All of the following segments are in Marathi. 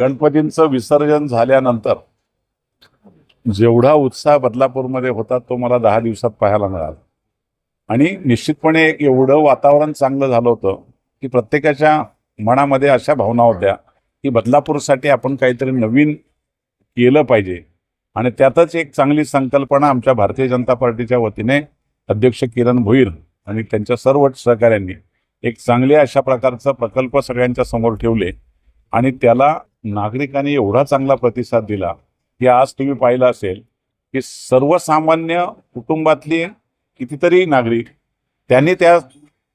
गणपतींचं विसर्जन झाल्यानंतर जेवढा उत्साह बदलापूरमध्ये होता तो मला दहा दिवसात पाहायला मिळाला. आणि निश्चितपणे एक एवढं वातावरण चांगलं झालं होतं की प्रत्येकाच्या मनामध्ये अशा भावना होत्या की बदलापूरसाठी आपण काहीतरी नवीन केलं पाहिजे. आणि त्यातच एक चांगली संकल्पना आमच्या भारतीय जनता पार्टीच्या वतीने अध्यक्ष किरण भोईर आणि त्यांच्या सर्व सहकाऱ्यांनी एक चांगले अशा प्रकारचा प्रकल्प सगळ्यांच्या समोर ठेवले आणि त्याला नागरिकांनी एवढा चांगला प्रतिसाद दिला की आज तुम्ही पाहिलं असेल की सर्वसामान्य कुटुंबातली कितीतरी नागरिक त्यांनी त्या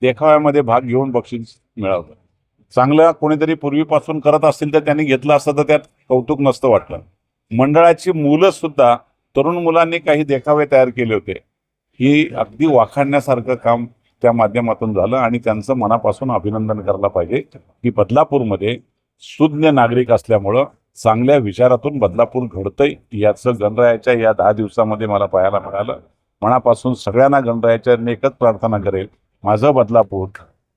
देखाव्यामध्ये भाग घेऊन बक्षीस मिळवलं. चांगलं कोणीतरी पूर्वीपासून करत असतील तर त्यांनी घेतलं असतं तर त्यात कौतुक नसतं वाटलं. मंडळाची मुलं सुद्धा तरुण मुलांनी काही देखावे तयार केले होते. ही अगदी वाखाणण्यासारखं काम त्या माध्यमातून झालं आणि त्यांचं मनापासून अभिनंदन करायला पाहिजे की बदलापूरमध्ये सुज्ञ नागरिक असल्यामुळं चांगल्या विचारातून बदलापूर घडतंय. याचं गणरायाच्या या दहा दिवसामध्ये मला पाहायला मिळालं. मनापासून सगळ्यांना गणरायाच्या एकच प्रार्थना करेल. माझं बदलापूर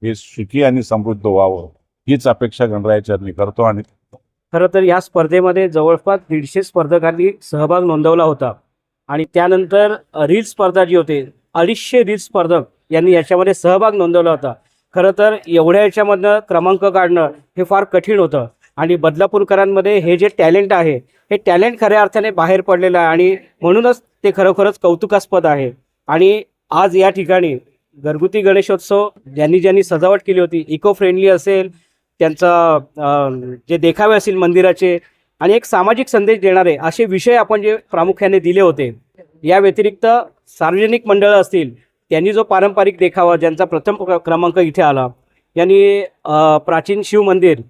हे सुखी आणि समृद्ध व्हावं हीच अपेक्षा गणरायाच्या करतो आणि खरं तर या स्पर्धेमध्ये जवळपास दीडशे स्पर्धकांनी सहभाग नोंदवला होता. आणि त्यानंतर रील स्पर्धा जी होते अडीचशे रील स्पर्धक यांनी याच्यामध्ये सहभाग नोंदवला होता. खरं तर एवढ्या याच्यामधनं क्रमांक काढणं हे फार कठीण होतं. आणि बदलापूरकरांमध्ये हे जे टॅलेंट आहे हे टॅलेंट खऱ्या अर्थाने बाहेर पडलेलं आहे आणि म्हणूनच ते खरोखरच कौतुकास्पद आहे. आणि आज या ठिकाणी घरगुती गणेशोत्सव ज्यांनी ज्यांनी सजावट केली होती इको फ्रेंडली असेल त्यांचा जे देखावे असतील मंदिराचे आणि एक सामाजिक संदेश देणारे असे विषय आपण जे प्रामुख्याने दिले होते या व्यतिरिक्त सार्वजनिक मंडळं असतील त्यांनी जो पारंपरिक देखावा ज्यांचा प्रथम क्रमांक इथे आला यांनी प्राचीन शिव मंदिर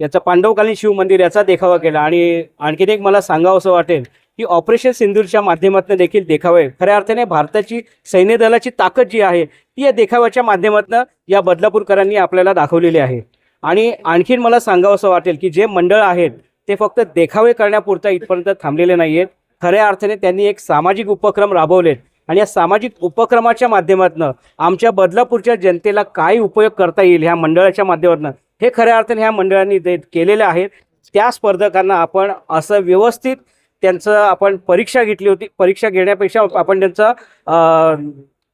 याचं पांडवकालीन शिव मंदिर याचा देखावा केला. आणि आणखीन एक मला सांगावं असं वाटेल की ऑपरेशन सिंदूरच्या माध्यमातून देखील देखावे. खऱ्या अर्थाने भारताची सैन्य दलाची ताकद जी आहे ती या देखाव्याच्या माध्यमातून या बदलापूरकरांनी आपल्याला दाखवलेली आहे. आणि आणखीन मला सांगावं असं वाटेल की जे मंडळ आहेत ते फक्त देखावे करण्यापुरता इथपर्यंत थांबलेले नाही आहेत खऱ्या अर्थाने त्यांनी एक सामाजिक उपक्रम राबवलेत. आणि या सामाजिक उपक्रमाच्या माध्यमातून आमच्या बदलापूरच्या जनतेला काय उपयोग करता येईल ह्या मंडळाच्या माध्यमातून हे खऱ्या अर्थाने ह्या मंडळांनी दे केलेले आहेत. त्या स्पर्धकांना आपण असं व्यवस्थित त्यांचं आपण परीक्षा घेतली होती. परीक्षा घेण्यापेक्षा आपण त्यांचं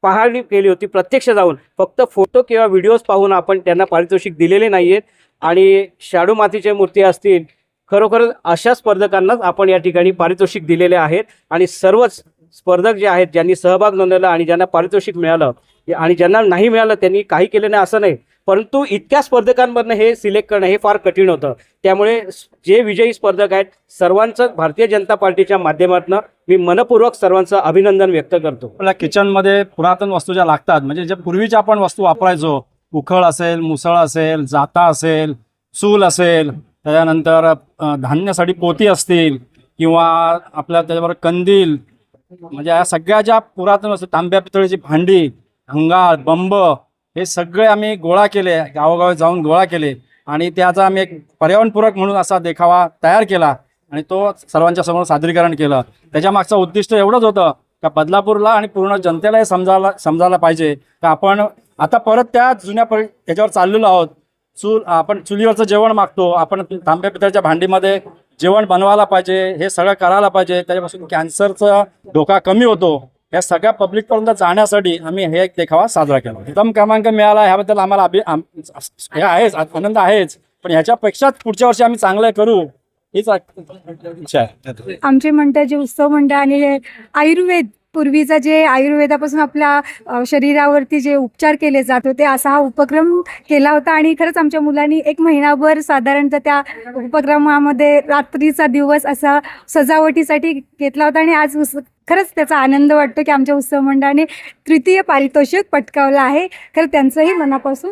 पाहणी केली होती प्रत्यक्ष जाऊन. फक्त फोटो किंवा व्हिडिओज पाहून आपण त्यांना पारितोषिक दिलेले नाही आहेत आणि शाडू मातीच्या मूर्ती असतील खरोखर अशा स्पर्धकांनाच आपण या ठिकाणी पारितोषिक दिलेले आहेत. आणि सर्वच स्पर्धक जे आहेत ज्यांनी सहभाग नोंदवला आणि ज्यांना पारितोषिक मिळालं आणि ज्यांना नाही मिळालं त्यांनी काही केलं नाही असं नाही. परंतु इतक्या स्पर्धकांमधनं हे सिलेक्ट करणं हे फार कठीण होतं. त्यामुळे जे विजयी स्पर्धक आहेत सर्वांचं भारतीय जनता पार्टीच्या माध्यमातून मी मनपूर्वक सर्वांचं अभिनंदन व्यक्त करतो. आपल्या किचनमध्ये पुरातन वस्तू ज्या लागतात म्हणजे जे पूर्वीच्या आपण वस्तू वापरायचो उखळ असेल मुसळ असेल जाता असेल चूल असेल त्याच्यानंतर धान्यासाठी पोती असतील किंवा आपल्या त्याच्याबरोबर कंदील म्हणजे या सगळ्या ज्या पुरातन वस्तू तांब्या पितळीची भांडी हंगाळ बंब हे सगळे आम्ही गोळा केले गावोगावी जाऊन गोळा केले. आणि त्याचा आम्ही एक पर्यावरणपूरक म्हणून असा देखावा तयार केला आणि तो सर्वांच्या समोर सादरीकरण केलं. त्याच्या मागचं उद्दिष्ट एवढंच होतं का बदलापूरला आणि पूर्ण जनतेला हे समजायला समजायला पाहिजे. का आपण आता परत त्या जुन्या परि याच्यावर चाललेलो आहोत. चूल आपण चुलीवरचं जेवण मागतो. आपण तांब्या पितळच्या भांडीमध्ये जेवण बनवायला पाहिजे हे सगळं करायला पाहिजे. त्याच्यापासून कॅन्सरचा धोका कमी होतो. या सगळ्या पब्लिकपर्यंत जाण्यासाठी आम्ही हे एक देखावा साजरा केला. प्रथम क्रमांक मिळाला ह्याबद्दल आम्हाला अभि हे आहेच आनंद आहेच. पण ह्याच्यापेक्षा पुढच्या वर्षी आम्ही चांगलं करू हीच इच्छा आहे आमचे जे उत्सव मंडळ आणि हे आयुर्वेद पूर्वीचा जे आयुर्वेदापासून आपल्या शरीरावरती जे उपचार केले जात होते असा हा उपक्रम केला होता. आणि खरंच आमच्या मुलांनी एक महिनाभर साधारणतः त्या उपक्रमामध्ये रात्रीचा दिवस असा सजावटीसाठी घेतला होता. आणि आज उस खरंच त्याचा आनंद वाटतो की आमच्या उत्सव मंडळाने तृतीय पारितोषिक पटकावलं आहे. खरं त्यांचंही मनापासून